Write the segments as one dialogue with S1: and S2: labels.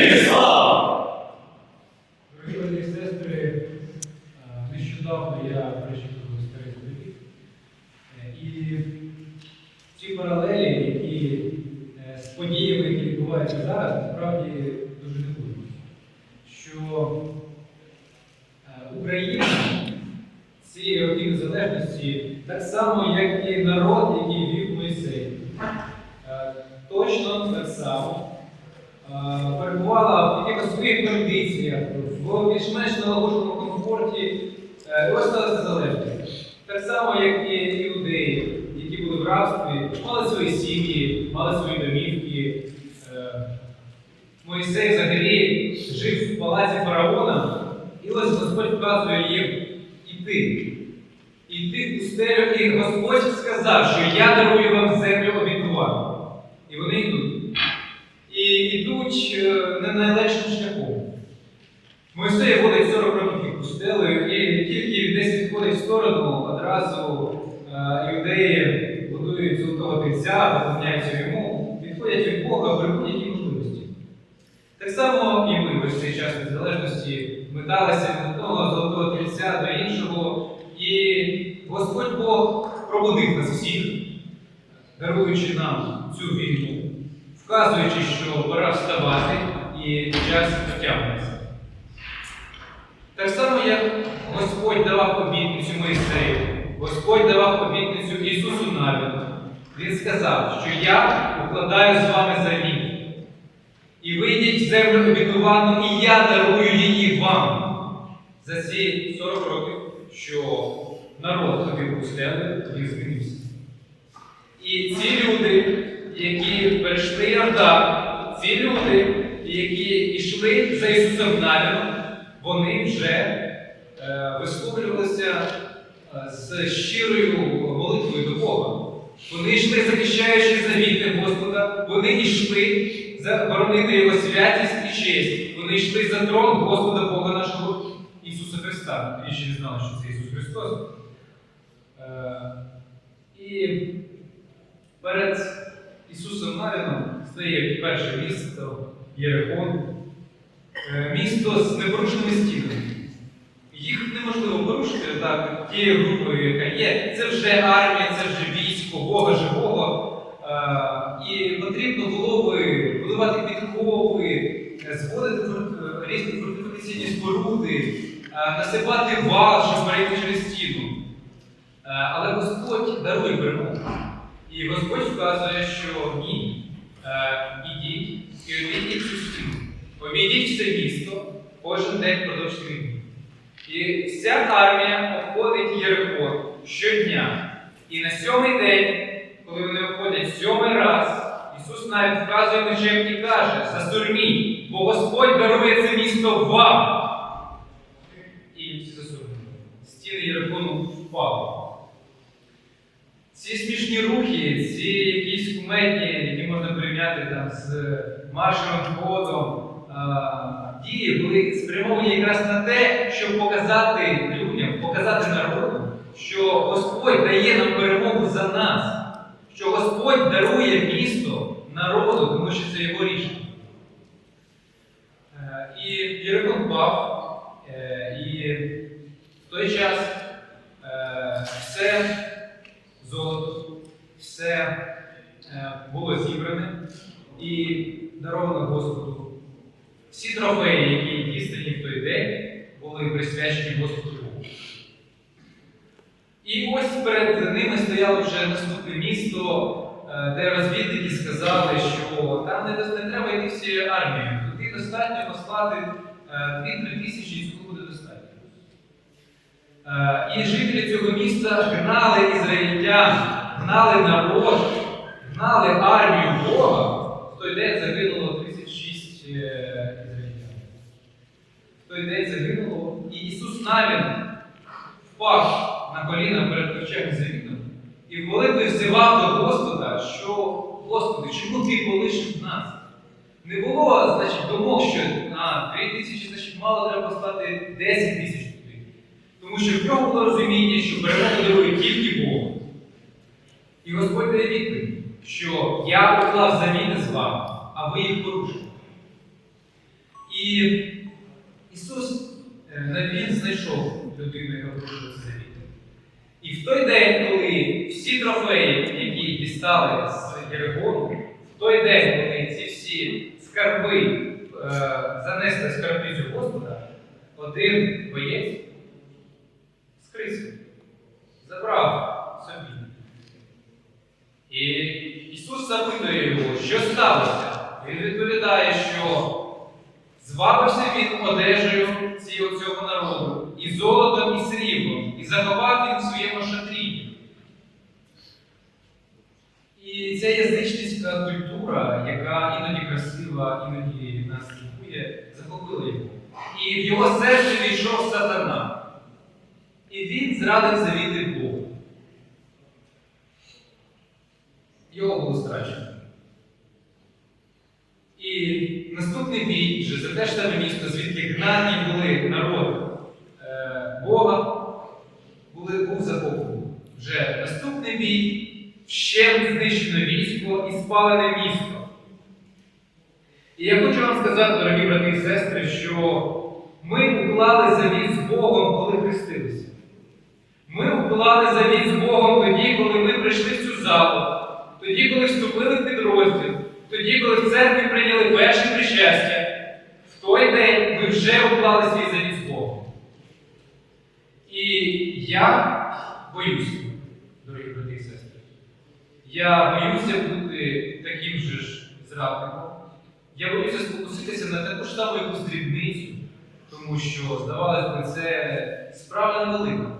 S1: Навіки слава!
S2: Сестри, е, нещодавно я прочитав старий заповіт. Е, І ці паралелі, е, з подіями, які відбуваються зараз, насправді дуже дивують. Що Україна цієї незалежності, так само, як і народ, який вів Мойсей, е, точно так само перебувала в якихось своїх традиціях, в більш-менш налагодженому комфорті е, ось сталася незалежність. Так само, як і іудеї, які були в рабстві, мали свої сім'ї, мали свої домівки. Е, Моїсей взагалі жив в палаці фараона, і ось Господь вказує їм іти. Іти в пустелю, і Господь сказав, що я дарую вам землю обітувану. І вони йдуть. І йдуть е, не найлегшим шляхом. Мойсей водить 40 років пустелею, і тільки десь відходить в сторону, одразу е, іудеї будують золотого тельця, поклоняються йому, відходять від Бога при будь-якій можливості. Так само і ми в цей час незалежності металися від одного золотого тельця до іншого, і Господь Бог пробудив нас всіх, даруючи нам цю війну, вказуючи, що пора вставати і час потягнеться. Так само, як Господь давав обітницю Моїсею, Господь давав обітницю Ісусу Навіну. Він сказав, що я укладаю з вами завіт. І вийдіть в землю обітовану, і я дарую її вам. За ці 40 років, що народ ходив пустелею, він змінився. І ці люди, які перейшли Йордан, ці люди, які йшли за Ісусом Навіном, вони вже е, висловлювалися е, з щирою молитвою до Бога. Вони йшли, захищаючи завіти Господа, вони йшли заборонити Його святість і честь. Вони йшли за трон Господа Бога нашого Ісуса Христа. Вони ще не знали, що це Ісус Христос. Е, і перед Ісусом Навіном стає перше місто Єрихон. Е, місто з непорушними стінами. Їх неможливо порушити так, тією групою, яка є. Це вже армія, це вже військо, Бога живого. Е, І потрібно було би будувати підкови, е, зводити різні фортифікаційні споруди, насипати вал, щоб перейти через стіну. Але Господь дарує перемогу. І Господь вказує, що ні. Ідіть і обійдіть цю стіну. Обійдіть це місто кожен день впродовж війни. І вся армія обходить Єрихон щодня. І на сьомий день, коли вони обходять сьомий раз, Ісус навіть вказує мечем і каже: засурміть, бо Господь дарує це місто вам. І всі засурмили. Стіни Єрихону впали. Ці смішні рухи, ці якісь кумедні, порівняти там з маршовим ходом, дії були спрямовані якраз на те, щоб показати людям, показати народу, що Господь дає нам перемогу за нас, що Господь дарує місто народу, тому що це його рішення. Е, І Єрикон впав, е, і в той час е, все золото, все е, було зібране і даровано Господу. Всі трофеї, які дістані в той день, були присвячені Господу Богу. І ось перед ними стояло вже наступне місто, е, де розвідники сказали, що там не, не треба йти всією армією. Туди достатньо послати е, 2-3 тисячі і цього буде достатньо. Е, І жителі цього міста гнали ізраїльтян, гнали народ, гнали армію Бога. Той день загинуло 36 е, ізраїльтян. В той день загинуло. І Ісус Навін впав на коліна перед ковчегом завітом і в молитві взивав до Господа, що Господи, чому ти полишив нас? Не було, значить, думок, що на 3 тисячі, значить, мало треба послати 10 тисяч туди. Тому що в нього було розуміння, що перемогу дарує тільки Бог. І Господь дає відповідь, що я поклав завіти з вами, а ви їх порушили. І Ісус е, він знайшов людину, яка порушила завіт. І в той день, коли всі трофеї, які дістали з Єригону, в той день, коли ці всі скарби е, занесли скарбницю Господа, один боєць скрився, забрав собі. І Ісус запитує його, що сталося. Він відповідає, що звабився він одежею цього, цього народу, і золотом, і сріблом, і заховав він в своєму шатрі. І ця язичницька культура, яка іноді красива, іноді нас лікує, захопила його. І в його серце війшов сатана. І він зрадив завіти Богу. Його було страчено. І наступний бій вже за те ж саме місто, звідки гнані були народ е, Бога, були, був захоплений. Вже наступний бій ще знищено військо і спалене місто. І я хочу вам сказати, дорогі брати і сестри, що ми уклали завіт з Богом, коли хрестилися. Ми уклали завіт з Богом тоді, коли ми прийшли в цю залу, тоді, коли вступили в підрозділ, тоді, коли в церкві прийняли перше причастя. В той день ми вже уклали свій завіт з Богом. І я боюся, дорогі брати і сестри. Я боюся бути таким же ж зрадником. Я боюся спокуситися на таку ж саму якусь дрібницю, тому що, здавалось би, це справа невелика.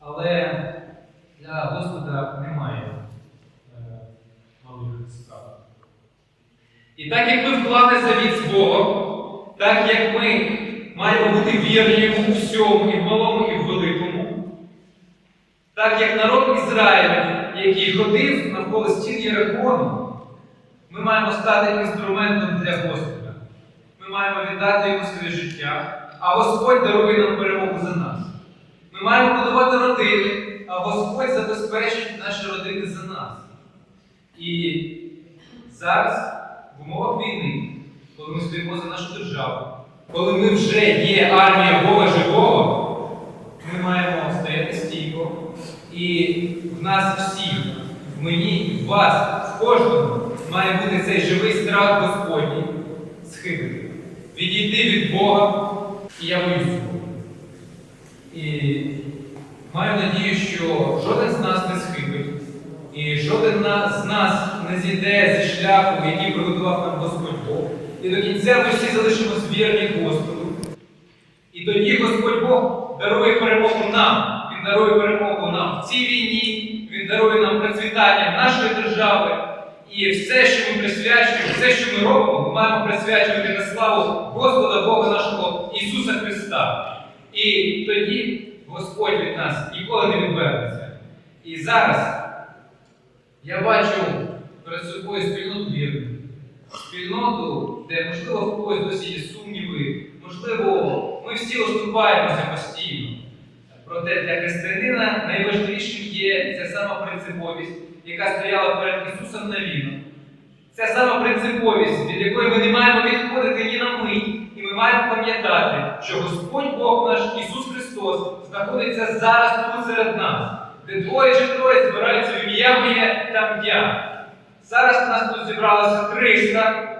S2: Але для Господа немає е, малих справ. І так як ми вклали завіт з так як ми маємо бути вірні у всьому, і в малому, і в великому, так як народ Ізраїля, який ходив навколо стін Єрихону, ми маємо стати інструментом для Господа. Ми маємо віддати йому своє життя, а Господь дарує нам перемогу за нас. Ми маємо будувати родини, а Господь забезпечить наші родини за нас. І зараз, в умовах війни, коли ми стоїмо за нашу державу, коли ми вже є армія Бога живого, ми маємо. І в нас всіх, в мені, в вас, в кожному має бути цей живий страх Господній схибити. Відійти від Бога, і я боюсь цього. І маю надію, що жоден з нас не схибить, і жоден з нас не зійде зі шляху, який приготував нам Господь Бог. І до кінця ми всі залишимось вірні Господу. І тоді Господь Бог дарує перемогу нам. Дарує перемогу нам в цій війні, Він дарує нам процвітання нашої держави. І все, що ми присвячуємо, все, що ми робимо, ми маємо присвячувати на славу Господа Бога нашого Ісуса Христа. І тоді Господь від нас ніколи не відвернеться. І зараз я бачу перед собою спільноту вірних, спільноту, де, можливо, в когось досі є сумніви, можливо, ми всі оступаємося постійно. Проте для християнина найважливішим є ця сама принциповість, яка стояла перед Ісусом на війну. Ця сама принциповість, від якої ми не маємо відходити ні на мить, і ми маємо пам'ятати, що Господь Бог наш Ісус Христос знаходиться зараз тут серед нас, де двоє чи троє збираються в ім'я моє, там я. Зараз нас тут зібралося 300,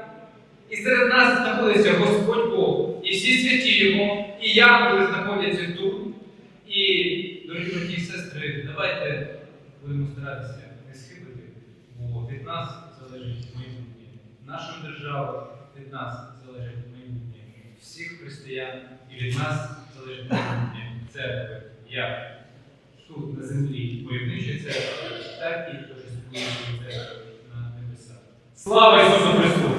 S2: і серед нас знаходиться Господь Бог, і всі святі Його, і янголи знаходяться тут. І, дорогі брати і сестри, давайте будемо старатися не схибити, бо від нас залежить майбутнє. Нашої держави від нас залежить майбутнє всіх християн, і від нас залежить майбутнє церкви, як тут на землі войовничої церкви, так і Божественної церкви на небесах. Слава Ісусу Христу!